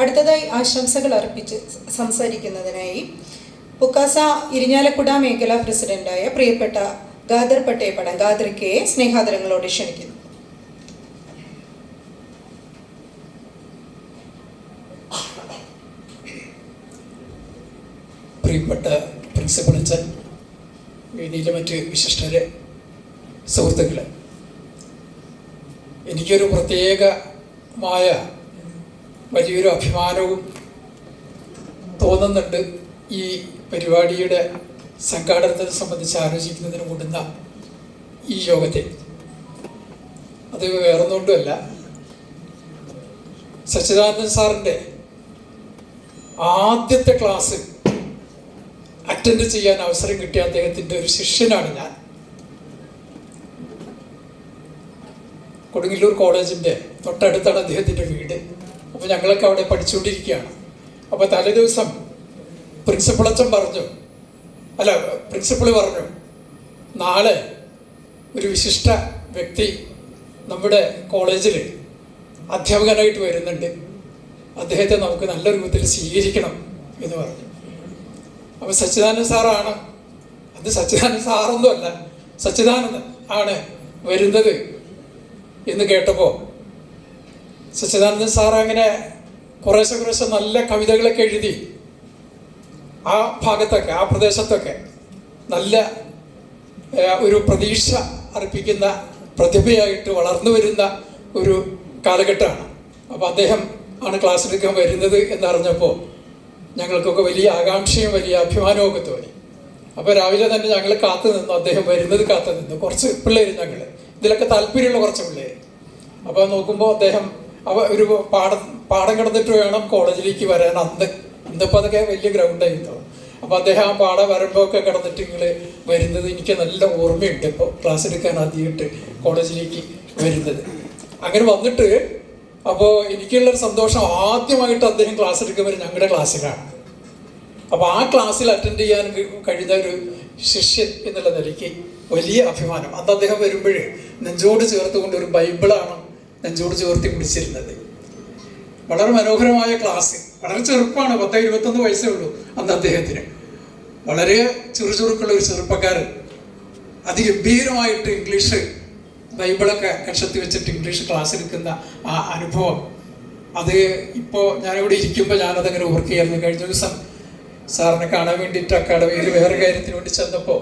അടുത്തതായി ആശംസകൾ അർപ്പിച്ച് സംസാരിക്കുന്നതിനായി പുക്കാസ ഇരിഞ്ഞാലക്കുട മേഖലാ പ്രസിഡന്റായ പ്രിയപ്പെട്ട ഗാദർ പട്ടേപ്പട ഗാദർക്കയെ സ്നേഹാദരങ്ങളോട് ക്ഷണിക്കുന്നു. പ്രിയപ്പെട്ട പ്രിൻസിപ്പൽ അച്ഛൻ വേദിയിലെ മറ്റ് വിശിഷ്ടരെ സുഹൃത്തുക്കളെ എനിക്കൊരു പ്രത്യേകമായ വലിയൊരു അഭിമാനവും തോന്നുന്നുണ്ട് ഈ പരിപാടിയുടെ സംഘാടനത്തെ സംബന്ധിച്ച് ആലോചിക്കുന്നതിന് കൂടുന്ന ഈ യോഗത്തെ. അത് വേറൊന്നുകൊണ്ടുമല്ല. സച്ചിദാനന്ദൻ സാറിന്റെ ആദ്യത്തെ ക്ലാസ് അറ്റൻഡ് ചെയ്യാൻ അവസരം കിട്ടിയ അദ്ദേഹത്തിന്റെ ഒരു ശിഷ്യനാണ് ഞാൻ. കൊടുങ്ങല്ലൂർ കോളേജിന്റെ തൊട്ടടുത്താണ് അദ്ദേഹത്തിന്റെ വീട്. അപ്പോൾ ഞങ്ങളൊക്കെ അവിടെ പഠിച്ചുകൊണ്ടിരിക്കുകയാണ്. അപ്പോൾ തലേ ദിവസം പ്രിൻസിപ്പൾ അച്ഛൻ പറഞ്ഞു അല്ല പ്രിൻസിപ്പൾ പറഞ്ഞു നാളെ ഒരു വിശിഷ്ട വ്യക്തി നമ്മുടെ കോളേജിൽ അധ്യാപകനായിട്ട് വരുന്നുണ്ട്. അദ്ദേഹത്തെ നമുക്ക് നല്ല രൂപത്തിൽ സ്വീകരിക്കണം എന്ന് പറഞ്ഞു. അപ്പോൾ സച്ചിദാനന്ദ സാറാണ് അത് സച്ചിദാനന്ദ സാറൊന്നുമല്ല സച്ചിദാനന്ദ ആണ് വരുന്നത് എന്ന് കേട്ടപ്പോൾ സച്ചിദാനന്ദൻ സാർ അങ്ങനെ കുറേശ്ശെ കുറേശ്ശെ നല്ല കവിതകളൊക്കെ എഴുതി ആ ഭാഗത്തൊക്കെ ആ പ്രദേശത്തൊക്കെ നല്ല ഒരു പ്രതീക്ഷ അർപ്പിക്കുന്ന പ്രതിഭയായിട്ട് വളർന്നു വരുന്ന ഒരു കാലഘട്ടമാണ്. അപ്പോൾ അദ്ദേഹം ആണ് ക്ലാസ് എടുക്കാൻ വരുന്നത് എന്നറിഞ്ഞപ്പോൾ ഞങ്ങൾക്കൊക്കെ വലിയ ആകാംക്ഷയും വലിയ അഭിമാനവും ഒക്കെ തോന്നി. അപ്പോൾ രാവിലെ തന്നെ ഞങ്ങൾ കാത്തു നിന്നു അദ്ദേഹം വരുന്നത് കാത്തു നിന്നു. കുറച്ച് പിള്ളേർ ഞങ്ങൾ ഇതിലൊക്കെ താല്പര്യമുള്ള കുറച്ച് പിള്ളേർ അപ്പോൾ നോക്കുമ്പോൾ അദ്ദേഹം അവ ഒരു പാടം പാടം കിടന്നിട്ട് വേണം കോളേജിലേക്ക് വരാൻ. അന്ന് ഇന്നിപ്പോൾ അതൊക്കെ വലിയ ഗ്രൗണ്ടായിരുന്നു അപ്പോൾ അദ്ദേഹം ആ പാട വരുമ്പോഴൊക്കെ കിടന്നിട്ട് നിങ്ങൾ വരുന്നത് എനിക്ക് നല്ല ഓർമ്മയുണ്ട്. ഇപ്പോൾ ക്ലാസ് എടുക്കാൻ ആദ്യമായിട്ട് കോളേജിലേക്ക് വരുന്നത്. അങ്ങനെ വന്നിട്ട് അപ്പോൾ എനിക്കുള്ളൊരു സന്തോഷം ആദ്യമായിട്ട് അദ്ദേഹം ക്ലാസ് എടുക്കുന്നത് ഞങ്ങളുടെ ക്ലാസ്സിലാണ് അപ്പോൾ ആ ക്ലാസ്സിൽ അറ്റൻഡ് ചെയ്യാൻ കഴിഞ്ഞ ഒരു ശിഷ്യൻ എന്നുള്ള നിലയ്ക്ക് വലിയ അഭിമാനം. അന്ന് അദ്ദേഹം വരുമ്പോൾ നെഞ്ചോട് ചേർത്തുകൊണ്ട് ഒരു ബൈബിളാണ് നെഞ്ചോട് ചേർത്തി പിടിച്ചിരുന്നത്. വളരെ മനോഹരമായ ക്ലാസ് വളരെ ചെറുപ്പമാണ് പത്ത് ഇരുപത്തൊന്ന് വയസ്സേ ഉള്ളൂ അന്ന് അദ്ദേഹത്തിന്. വളരെ ചുറുചുറുക്കുള്ള ഒരു ചെറുപ്പക്കാരൻ. അതിഗംഭീരമായിട്ട് ഇംഗ്ലീഷ് ബൈബിളൊക്കെ കക്ഷത്തി വെച്ചിട്ട് ഇംഗ്ലീഷ് ക്ലാസ് എടുക്കുന്ന ആ അനുഭവം. അത് ഇപ്പോൾ ഞാനിവിടെ ഇരിക്കുമ്പോൾ ഞാനതങ്ങനെ ഓർക്കുകയായിരുന്നു. കഴിഞ്ഞ ദിവസം സാറിനെ കാണാൻ വേണ്ടിയിട്ട് അക്കാഡമിയിൽ വേറെ കാര്യത്തിന് വേണ്ടി ചെന്നപ്പോൾ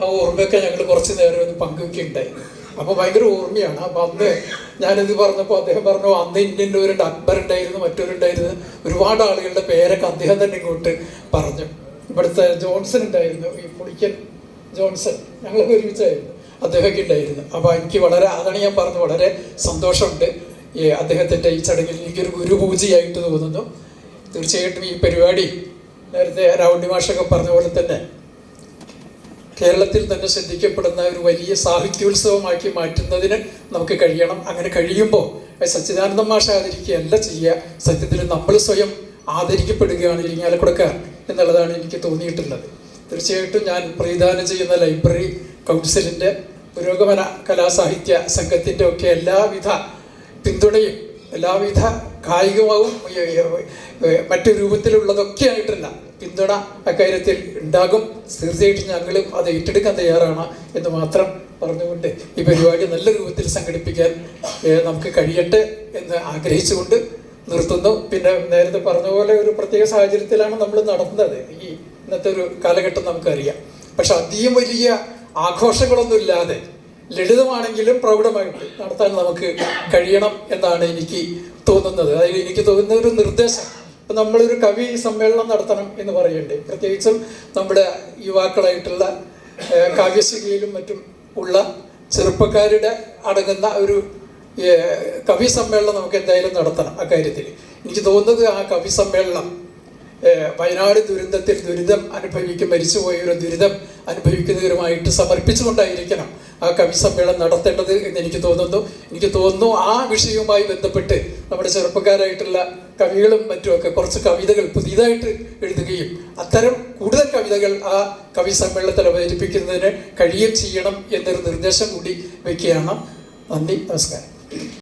ആ ഓർമ്മയൊക്കെ ഞങ്ങൾ കുറച്ച് നേരം ഒന്ന് പങ്കുവെക്കുകയുണ്ടായി. അപ്പോൾ ഭയങ്കര ഓർമ്മയാണ്. അപ്പോൾ അന്ന് ഞാനിത് പറഞ്ഞപ്പോൾ അദ്ദേഹം പറഞ്ഞു അന്ന് ഇന്ത്യന്റെ ഒരു അക്ബർ ഉണ്ടായിരുന്നു മറ്റൊരുണ്ടായിരുന്നു. ഒരുപാട് ആളുകളുടെ പേരൊക്കെ അദ്ദേഹം തന്നെ ഇങ്ങോട്ട് പറഞ്ഞു. ഇവിടുത്തെ ജോൺസൺ ഉണ്ടായിരുന്നു ഈ പുളിക്കൻ ജോൺസൺ. ഞങ്ങളൊക്കെ ഒരുമിച്ചായിരുന്നു. അദ്ദേഹമൊക്കെ ഉണ്ടായിരുന്നു. അപ്പോൾ എനിക്ക് വളരെ അതാണ് ഞാൻ പറഞ്ഞു വളരെ സന്തോഷമുണ്ട്. ഈ അദ്ദേഹത്തിന്റെ ഈ ചടങ്ങിൽ എനിക്കൊരു ഗുരുപൂജയായിട്ട് തോന്നുന്നു. തീർച്ചയായിട്ടും ഈ പരിപാടി നേരത്തെ രാവുണ്ണി മാഷൊക്കെ പറഞ്ഞ പോലെ തന്നെ കേരളത്തിൽ തന്നെ ശ്രദ്ധിക്കപ്പെടുന്ന ഒരു വലിയ സാഹിത്യോത്സവമാക്കി മാറ്റുന്നതിന് നമുക്ക് കഴിയണം. അങ്ങനെ കഴിയുമ്പോൾ സച്ചിദാനന്ദ മാഷ ആദരിക്കുകയല്ല ചെയ്യുക. സത്യത്തിൽ നമ്മൾ സ്വയം ആദരിക്കപ്പെടുകയാണ് ഇരിങ്ങാലക്കുടക്കാർ എന്നുള്ളതാണ് എനിക്ക് തോന്നിയിട്ടുള്ളത്. തീർച്ചയായിട്ടും ഞാൻ പ്രതിദാനം ചെയ്യുന്ന ലൈബ്രറി കൗൺസിലിന്റെ പുരോഗമന കലാസാഹിത്യ സംഘത്തിന്റെ ഒക്കെ എല്ലാവിധ പിന്തുണയും എല്ലാവിധ ഏ, മറ്റു രൂപത്തിലുള്ളതൊക്കെ ആയിട്ടല്ല. പിന്തുണ അക്കാര്യത്തിൽ ഉണ്ടാകും. തീർച്ചയായിട്ടും ഞങ്ങളും അത് ഏറ്റെടുക്കാൻ തയ്യാറാണ് എന്ന് മാത്രം പറഞ്ഞുകൊണ്ട് ഈ പരിപാടി നല്ല രൂപത്തിൽ സംഘടിപ്പിക്കാൻ നമുക്ക് കഴിയട്ടെ എന്ന് ആഗ്രഹിച്ചുകൊണ്ട് നിർത്തുന്നു. പിന്നെ നേരത്തെ പറഞ്ഞ പോലെ ഒരു പ്രത്യേക സാഹചര്യത്തിലാണ് നമ്മൾ നടന്നത് ഈ ഇന്നത്തെ ഒരു കാലഘട്ടം നമുക്കറിയാം. പക്ഷെ അധികം വലിയ ആഘോഷങ്ങളൊന്നും ഇല്ലാതെ ലളിതമാണെങ്കിലും പ്രൗഢമായിട്ട് നടത്താൻ നമുക്ക് കഴിയണം എന്നാണ് എനിക്ക് തോന്നുന്നത്. അതായത് എനിക്ക് തോന്നുന്ന ഒരു നിർദ്ദേശം. ഇപ്പം നമ്മളൊരു കവി സമ്മേളനം നടത്തണം എന്ന് പറയണ്ടേ പ്രത്യേകിച്ചും നമ്മുടെ യുവാക്കളായിട്ടുള്ള കാവ്യശികയിലും മറ്റും ഉള്ള ചെറുപ്പക്കാരുടെ അടങ്ങുന്ന ഒരു കവി സമ്മേളനം നമുക്ക് എന്തായാലും നടത്തണം അക്കാര്യത്തിൽ എനിക്ക് തോന്നുന്നത് ആ കവി സമ്മേളനം വയനാട് ദുരന്തത്തിൽ ദുരിതം അനുഭവിക്കും മരിച്ചുപോയ ഒരു ദുരിതം അനുഭവിക്കുന്നവരുമായിട്ട് സമർപ്പിച്ചുകൊണ്ടായിരിക്കണം ആ കവി സമ്മേളനം നടത്തേണ്ടത് എന്ന് എനിക്ക് തോന്നുന്നു. എനിക്ക് തോന്നുന്നു ആ വിഷയവുമായി ബന്ധപ്പെട്ട് നമ്മുടെ ചെറുപ്പക്കാരായിട്ടുള്ള കവികളും മറ്റുമൊക്കെ കുറച്ച് കവിതകൾ പുതിയതായിട്ട് എഴുതുകയും അത്തരം കൂടുതൽ കവിതകൾ ആ കവി സമ്മേളനത്തിൽ അവതരിപ്പിക്കുന്നതിന് കഴിയുകയും ചെയ്യണം എന്നൊരു നിർദ്ദേശം കൂടി വയ്ക്കുകയാണ് നന്ദി നമസ്കാരം.